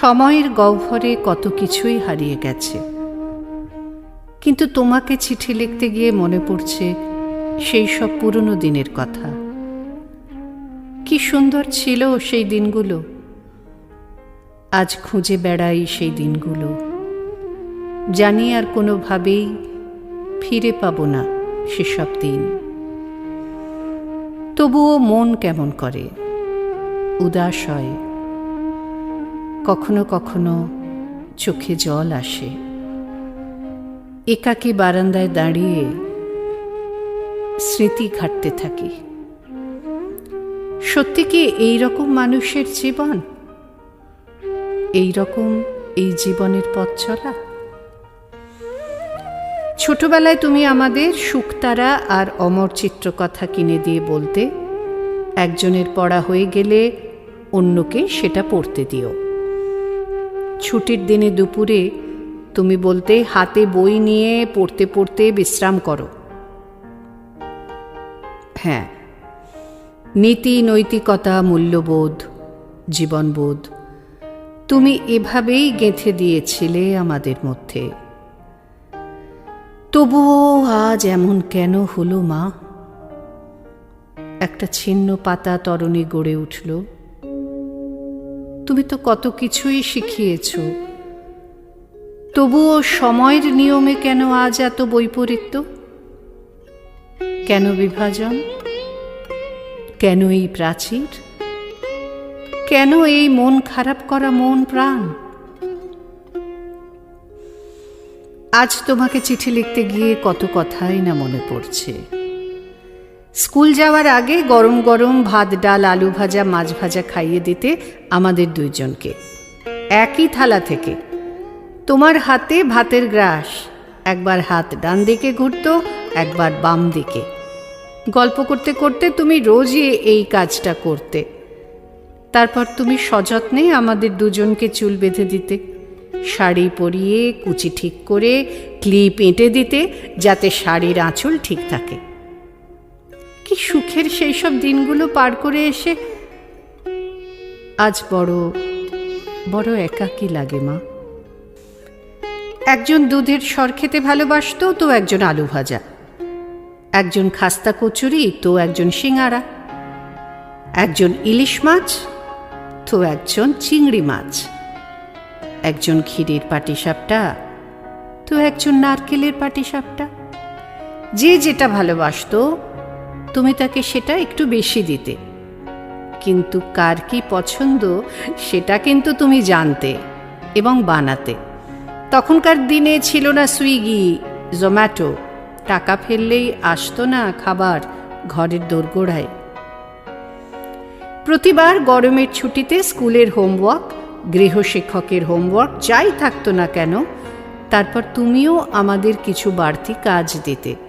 সময়ের গহ্বরে কত কিছুই হারিয়ে গেছে। কিন্তু তোমাকে চিঠি লিখতে গিয়ে মনে পড়ছে সেই সব পুরনো দিনের কথা। কি সুন্দর ছিল সেই দিনগুলো। আজ খুঁজে বেড়াই সেই দিনগুলো। জানি আর কোনোভাবেই ফিরে পাবো না সেসব দিন। তবুও মন কেমন করে? উদাস হয়। কখনো কখনো চোখে জল আসে। একাকী বারান্দায় দাঁড়িয়ে স্মৃতি ঘাটতে থাকি। সত্যি কি এই রকম মানুষের জীবন? এই রকম এই জীবনের পথ চলা? ছোটবেলায় তুমি আমাদের শুকতারা আর অমর চিত্রকথা কিনে দিয়ে বলতে, একজনের পড়া হয়ে গেলে অন্যকে সেটা পড়তে দিও। ছুটির দিনে দুপুরে তুমি বলতে হাতে বই নিয়ে পড়তে পড়তে বিশ্রাম করো। হ্যাঁ নীতি নৈতিকতা মূল্যবোধ, জীবনবোধ, তুমি এভাবেই গেঁথে দিয়েছিলে আমাদের মধ্যে। তবুও আজ এমন কেন হলো মা? একটা ছিন্ন পাতা তরণী গড়ে উঠল। তুমি তো কত কিছুই শিখিয়েছ। তবুও সময়ের নিয়মে কেন আজ এত বৈপরীত্য? কেন বিভাজন? কেন এই প্রাচীর? কেন এই মন খারাপ করা মন প্রাণ? আজ তোমাকে চিঠি লিখতে গিয়ে কত কথাই না মনে পড়ছে। স্কুল যাওয়ার আগে গরম গরম ভাত, ডাল, আলু ভাজা, মাছ ভাজা খাইয়ে দিতে আমাদের দুইজনকে। একই থালা থেকে। তোমার হাতে ভাতের গ্রাস। একবার হাত ডান দিকে ঘুরত, একবার বাম দিকে। গল্প করতে করতে তুমি রোজই এই কাজটা করতে। তারপর তুমি সযত্নে আমাদের দুজনকে চুল বেঁধে দিতে। শাড়ি পরিয়ে, কুচি ঠিক করে, ক্লিপ এঁটে দিতে, যাতে শাড়ির আঁচল ঠিক থাকে। কি সুখের সেই সব দিনগুলো পার করে এসে? আজ বড় বড় একাকী লাগে মা। একজন দুধের সর খেতে ভালোবাসত, তো একজন আলু ভাজা। একজন খাস্তা কচুরি, তো একজন সিঙাড়া একজন ইলিশ মাছ, তো একজন চিংড়ি মাছ। একজন ক্ষীরের পাটিসাপটা, তো একজন নারকেলের পাটিসাপটা। যে যেটা ভালোবাসতো তুমি তাকে সেটা একটু বেশি দিতে। কিন্তু কার কি পছন্দ, সেটা কিন্তু তুমি জানতে এবং বানাতে। তখনকার দিনে ছিল না সুইগি, জোম্যাটো। টাকা ফেললেই আসতো না খাবার ঘরের দোরগোড়ায়। প্রতিবার গরমের ছুটিতে স্কুলের হোমওয়ার্ক, গৃহশিক্ষকের হোমওয়ার্ক, যাই থাকতো না কেন, তারপর তুমিও আমাদের কিছু বাড়তি কাজ দিতে।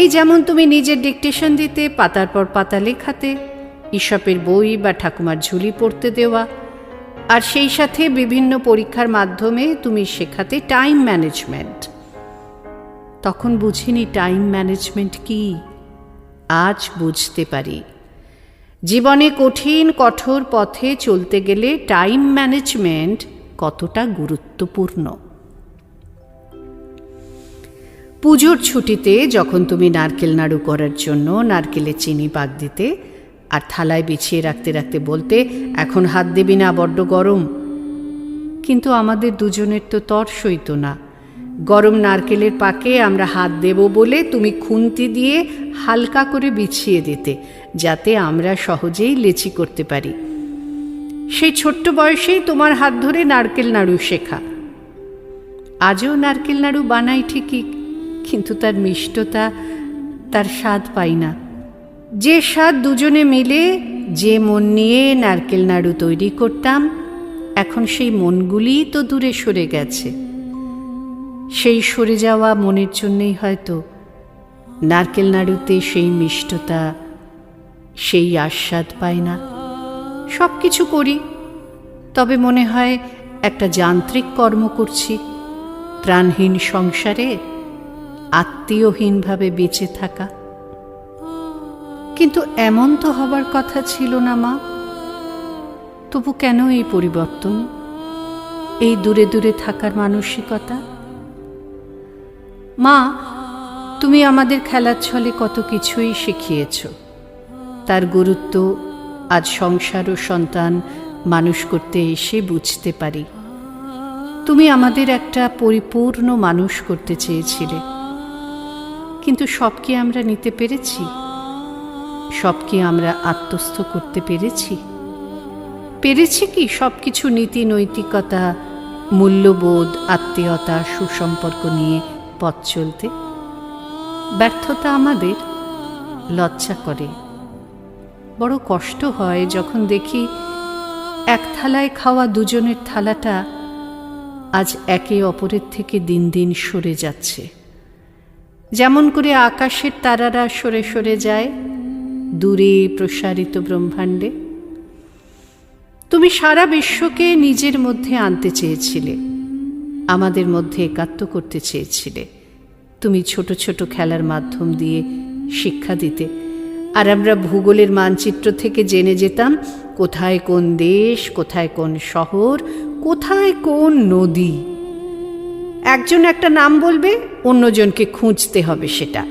এই যেমন তুমি নিজের ডিকটেশন দিতে, পাতার পর পাতা লেখাতে, ইসপের বই বা ঠাকুমার ঝুলি পড়তে দেওয়া, আর সেই সাথে বিভিন্ন পরীক্ষার মাধ্যমে তুমি শেখাতে টাইম ম্যানেজমেন্ট তখন বুঝিনি টাইম ম্যানেজমেন্ট কি, আজ বুঝতে পারি। জীবনে কঠিন, কঠোর পথে চলতে গেলে টাইম ম্যানেজমেন্ট কতটা গুরুত্বপূর্ণ? পুজোর ছুটিতে যখন তুমি নারকেল নাড়ু করার জন্য নারকেলের চিনি পাক দিতে আর থালায় বিছিয়ে রাখতে রাখতে বলতে, এখন হাত দেবি না, বড্ড গরম। কিন্তু আমাদের দুজনের তো তর সইত না। গরম নারকেলের পাকে আমরা হাত দেব বলে তুমি খুন্তি দিয়ে হালকা করে বিছিয়ে দিতে, যাতে আমরা সহজেই লেচি করতে পারি। সেই ছোট্ট বয়সেই তোমার হাত ধরে নারকেল নাড়ু শেখা। আজও নারকেল নাড়ু বানাই ঠিকই কিন্তু তার মিষ্টতা, তার স্বাদ পাই না। যে স্বাদ দুজনে মিলে, যে মন নিয়ে নারকেল নাড়ু তৈরি করতাম, এখন সেই মনগুলিই তো দূরে সরে গেছে। সেই সরে যাওয়া মনের জন্যেই হয়তো নারকেল নাড়ুতে সেই মিষ্টতা, সেই আস্বাদ পায় না। সব কিছু করি, তবে মনে হয় একটা যান্ত্রিক কর্ম করছি। প্রাণহীন সংসারে আত্মীয়হীনভাবে বেঁচে থাকা। কিন্তু এমন তো হবার কথা ছিল না, মা। তবু কেন এই পরিবর্তন? এই দূরে দূরে থাকার মানসিকতা? মা, তুমি আমাদের খেলার ছলে কত কিছুই শিখিয়েছ। তার গুরুত্ব আজ সংসার ও সন্তান মানুষ করতে এসে বুঝতে পারি। তুমি আমাদের একটা পরিপূর্ণ মানুষ করতে চেয়েছিলে। কিন্তু সবকে আমরা নিতে পেরেছি। সবকে আমরা আত্মস্থ করতে পেরেছি। পেরেছি কি? সব কিছু নীতি, নৈতিকতা, মূল্যবোধ, আত্মীয়তা, সুসম্পর্ক নিয়ে পথ চলতে। ব্যর্থতা আমাদের লজ্জা করে। বড় কষ্ট হয় যখন দেখি এক থালায় খাওয়া দুজনের থালাটা আজ একে অপরের থেকে দিন দিন সরে যাচ্ছে। যেমন করে আকাশের তারারা সরে সরে যায়, দূরে প্রসারিত ব্রহ্মাণ্ডে। তুমি সারা বিশ্বকে নিজের মধ্যে আনতে চেয়েছিলে, আমাদের মধ্যে একাত্ম করতে চেয়েছিলে। তুমি ছোট ছোট খেলার মাধ্যম দিয়ে শিক্ষা দিতে, আর আমরা ভূগোলের মানচিত্র থেকে জেনে যেতাম, কোথায় কোন দেশ, কোথায় কোন শহর, কোথায় কোন নদী। একজন একটা নাম বলবে, অন্যজনকে খুঁজতে হবে সেটা।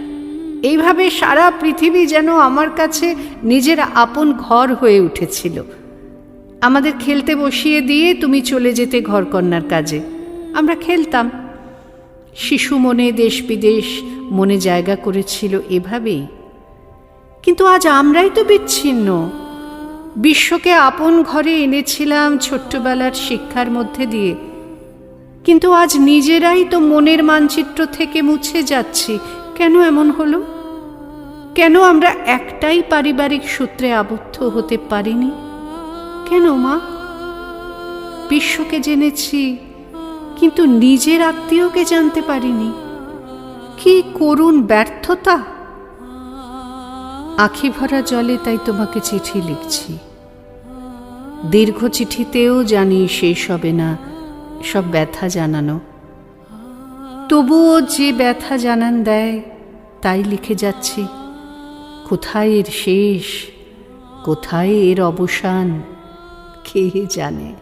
এইভাবে সারা পৃথিবী যেন আমার কাছে নিজের আপন ঘর হয়ে উঠেছিল। আমাদের খেলতে বসিয়ে দিয়ে তুমি চলে যেতে ঘরকন্যার কাজে। আমরা খেলতাম। শিশু মনে, দেশ বিদেশ, মনে জায়গা করেছিল এভাবেই। কিন্তু আজ আমরাই তো বিচ্ছিন্ন। বিশ্বকে আপন ঘরে এনেছিলাম ছোট্টবেলার শিক্ষার মধ্যে দিয়ে। কিন্তু আজ নিজেরাই তো মনের মানচিত্র থেকে মুছে যাচ্ছি। কেন এমন হলো? কেন আমরা একটাই পারিবারিক সূত্রে আবদ্ধ হতে পারিনি? কেন মা? বিশ্বকে জেনেছি, কিন্তু নিজের আত্মীয়কে জানতে পারিনি। কি করুণ ব্যর্থতা! আখি ভরা জলে তাই তোমাকে চিঠি লিখছি। দীর্ঘ চিঠিতেও জানি শেষ হবে না। সব ব্যথা জানানো। তবুও যে ব্যথা জানান দেয়, তাই লিখে যাচ্ছি। কোথায় এর শেষ? কোথায় এর অবসান? কে জানে?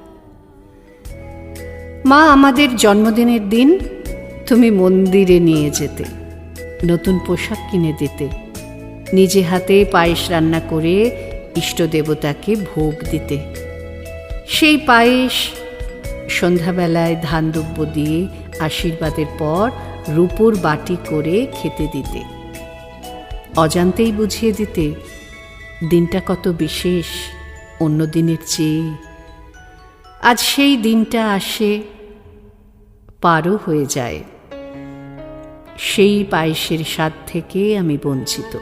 মা, আমাদের জন্মদিনের দিন তুমি মন্দিরে নিয়ে যেতে, নতুন পোশাক কিনে দিতে। নিজে হাতে পায়েস রান্না করে ইষ্ট দেবতাকে ভোগ দিতে। সেই পায়েস সন্ধ্যাবেলায় ধান দুব্য দিয়ে আশীর্বাদের পর রূপোর বাটি করে খেতে দিতে। অজান্তেই বুঝিয়ে দিতে, দিনটা কত বিশেষ, অন্য দিনের চেয়ে। আজ সেই দিনটা আসে, পারও হয়ে যায়। সেই পায়েসের স্বাদ থেকে আমি বঞ্চিত।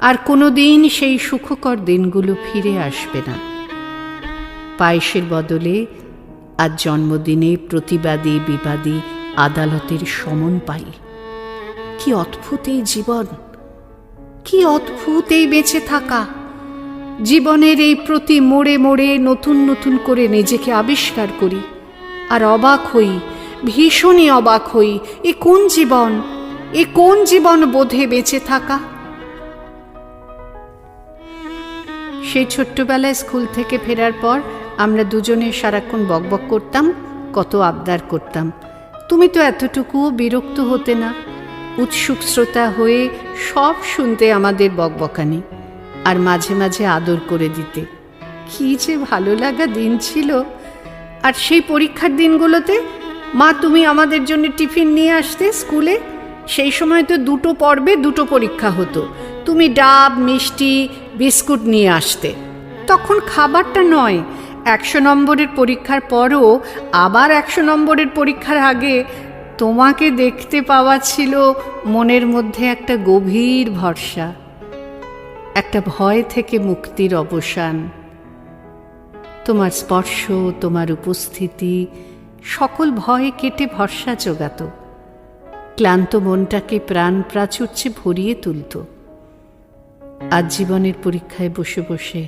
আর কোনো দিন সেই সুখকর দিনগুলো ফিরে আসবে না। পায়েসের বদলে আজ জন্মদিনে প্রতিবাদী বিবাদী আদালতের সমন পাই। কি অদ্ভুত এই জীবন! কি অদ্ভুত এই বেঁচে থাকা! জীবনের এই প্রতি মোড়ে মোড়ে নতুন নতুন করে নিজেকে আবিষ্কার করি। আর অবাক হই, ভীষণই অবাক হই, এ কোন জীবন, এ কোন জীবন বোধে বেঁচে থাকা? সেই ছোট্টবেলায় স্কুল থেকে ফেরার পর আমরা দুজনে সারাক্ষণ বকবক করতাম, কত আবদার করতাম। তুমি তো এতটুকুও বিরক্ত হতে না। উৎসুক শ্রোতা হয়ে সব শুনতে আমাদের বকবকানি, আর মাঝে মাঝে আদর করে দিতে। কী যে ভালো লাগা দিন ছিল। আর সেই পরীক্ষার দিনগুলোতে, মা তুমি আমাদের জন্য টিফিন নিয়ে আসতে স্কুলে? সেই সময় তো দুটো পর্বে দুটো পরীক্ষা হতো। তুমি ডাব, মিষ্টি, বিস্কুট নিয়ে আসতে। তখন খাবারটা নয় একশো নম্বরের পরীক্ষার পরও আবার একশো নম্বরের পরীক্ষার আগে তোমাকে দেখতে পাওয়া ছিল মনের মধ্যে একটা গভীর ভরসা, একটা ভয় থেকে মুক্তির অবসান। তোমার স্পর্শ, তোমার উপস্থিতি, সকল ভয়ে কেটে ভরসা জোগাত। ক্লান্ত মনটাকে প্রাণ প্রাচুর্যে ভরিয়ে তুলত। আজ জীবনের পরীক্ষায় বসে বসে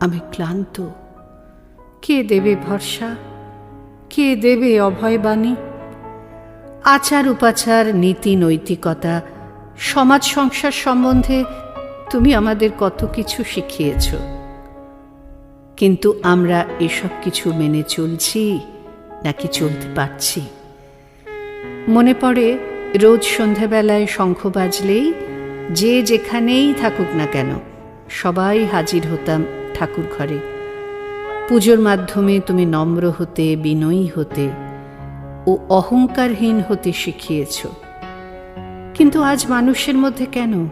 আমি ক্লান্ত। কে দেবে ভরসা? কে দেবে অভয়বাণী? আচার উপাচার, নীতি নৈতিকতা, সমাজ সংসার সম্বন্ধে তুমি আমাদের কত কিছু শিখিয়েছ। কিন্তু আমরা এসব কিছু মেনে চলছি নাকি চলতে পারছি? মনে পড়ে, রোজ সন্ধেবেলায় শঙ্খ বাজলেই যে যেখানেই থাকুক না কেন, সবাই হাজির হতাম ঠাকুর ঘরে পুজোর মাধ্যমে তুমি নম্র হতে, বিনয়ী হতে ও অহংকারহীন হতে শিখিয়েছ। কিন্তু আজ মানুষের মধ্যে কেন?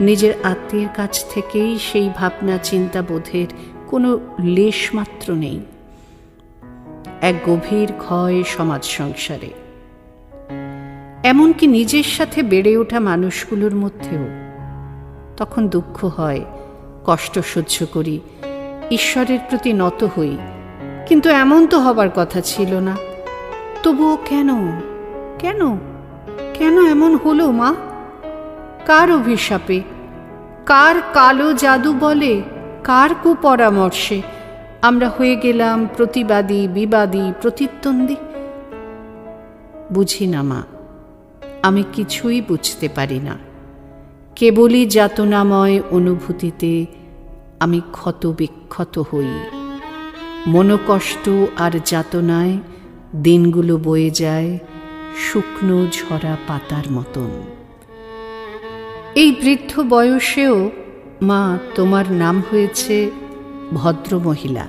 নিজের আত্মীয়ের কাছ থেকেই সেই ভাবনা, চিন্তা বোধের কোনো লেশ মাত্র নেই। এক গভীর ক্ষয় সমাজ সংসারে। এমনকি নিজের সাথে বেড়ে ওঠা মানুষগুলোর মধ্যেও। তখন দুঃখ হয়, কষ্ট সহ্য করি ঈশ্বরের প্রতি নত হই। কিন্তু এমন তো হবার কথা ছিল না। তবুও কেন? কেন? কেন এমন হলো মা? কার অভিশাপে? কার কালো জাদু বলে? কার কুপরামর্শে? আমরা হয়ে গেলাম প্রতিবাদী, বিবাদী, প্রতিদ্বন্দ্বী। বুঝি না মা, আমি কিছুই বুঝতে পারি না। কেবলই যাতনাময় অনুভূতিতে আমি ক্ষত বিক্ষত হই। মনোকষ্ট আর যাতনায় দিনগুলো বয়ে যায় শুকনো ঝরা পাতার মতন। এই বৃদ্ধ বয়সেও মা তোমার নাম হয়েছে ভদ্রমহিলা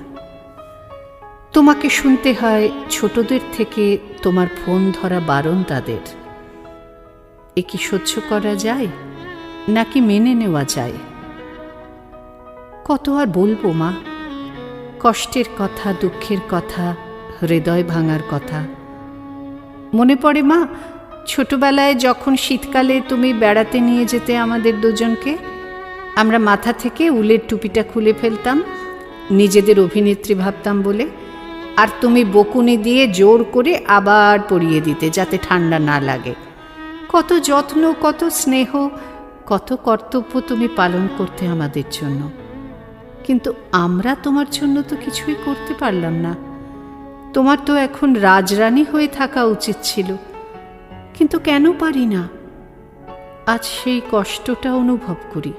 তোমাকে শুনতে হয় ছোটদের থেকে তোমার ফোন ধরা বারণ তাদের। এ কি সহ্য করা যায়? নাকি মেনে নেওয়া যায়? কত আর বলব, মা? কষ্টের কথা, দুঃখের কথা, হৃদয় ভাঙার কথা। মনে পড়ে, মা, ছোটবেলায় যখন শীতকালে তুমি বেড়াতে নিয়ে যেতে আমাদের দুজনকে, আমরা মাথা থেকে উলের টুপিটা খুলে ফেলতাম, নিজেদের অভিনেত্রী ভাবতাম বলে, আর তুমি বকুনি দিয়ে জোর করে আবার পরিয়ে দিতে যাতে ঠান্ডা না লাগে। কত যত্ন, কত স্নেহ, কত কর্তব্য তুমি পালন করতে আমাদের জন্য। কিন্তু আমরা তোমার জন্য তো কিছুই করতে পারলাম না। তোমার তো এখন রাজরানী হয়ে থাকা উচিত ছিল। কিন্তু কেন পারি না? আজ সেই কষ্টটা অনুভব করি।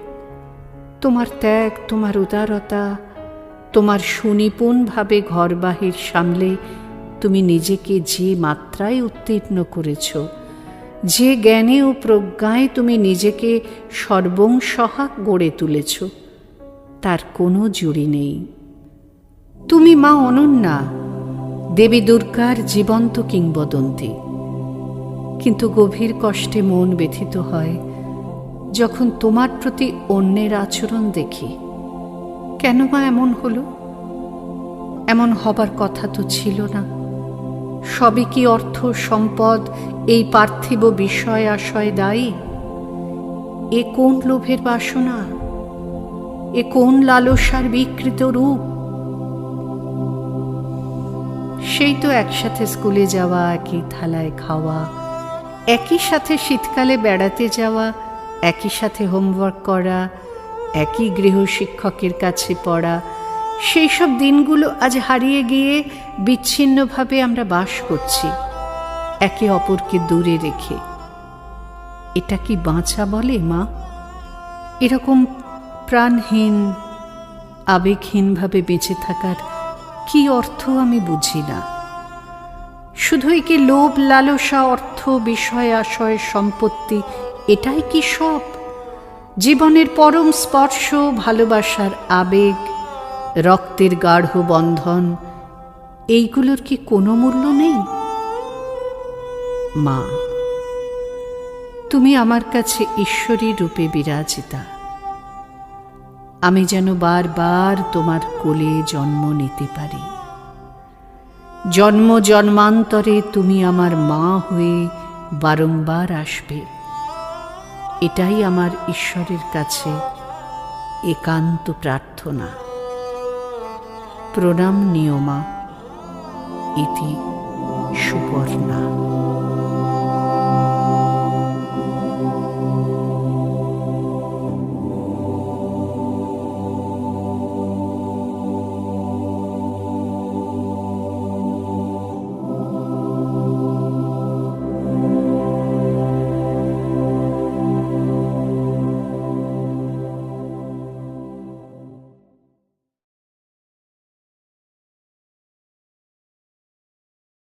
তোমার ত্যাগ, তোমার উদারতা, তোমার সুনিপুণভাবে ঘর বাহির সামলে তুমি নিজেকে যে মাত্রায় উত্তীর্ণ করেছ, যে জ্ঞানে ও প্রজ্ঞায় তুমি নিজেকে সর্বংসহা গড়ে তুলেছ। তার কোনো জুড়ি নেই। তুমি মা অনন্যা, দেবী দুর্গার জীবন্ত কিংবদন্তি। কিন্তু গভীর কষ্টে মন ব্যথিত হয় যখন তোমার প্রতি অন্যের আচরণ দেখি। কেন মা এমন হলো? এমন হবার কথা তো ছিল না। সবই কি অর্থ সম্পদ এই পার্থিব বিষয় আশয় দায়ী? এ কোন লোভের বাসনা? এ কোন লালসার বিকৃত রূপ? সেই তো একসাথে স্কুলে যাওয়া, একই থালায় খাওয়া, একই সাথে শীতকালে বেড়াতে যাওয়া, একই সাথে হোমওয়ার্ক করা, একই গৃহ শিক্ষকের কাছে পড়া, সেই সব দিনগুলো আজ হারিয়ে গিয়ে বিচ্ছিন্নভাবে আমরা বাস করছি, একে অপরকে দূরে রেখে। এটা কি বাঁচা বলে, মা? এরকম প্রাণহীন, আবেগহীনভাবে বেঁচে থাকার কি অর্থ আমি বুঝি না। শুধুই কি লোভ, লালসা, অর্থ, বিষয়, আশয়, সম্পত্তি, এটাই কি সব? জীবনের পরম স্পর্শ, ভালোবাসার আবেগ, রক্তের গাঢ় বন্ধন, এইগুলোর কি কোনো মূল্য নেই? মা, তুমি আমার কাছে ঈশ্বরী রূপে বিরাজিতা। আমি যেন বারবার তোমার কোলে জন্ম নিতে পারি। জন্ম জন্মান্তরে তুমি আমার মা হয়ে বারংবার আসবে। এটাই আমার ঈশ্বরের কাছে একান্ত প্রার্থনা। প্রণাম নিয়মা, ইতি সুবর্ণা।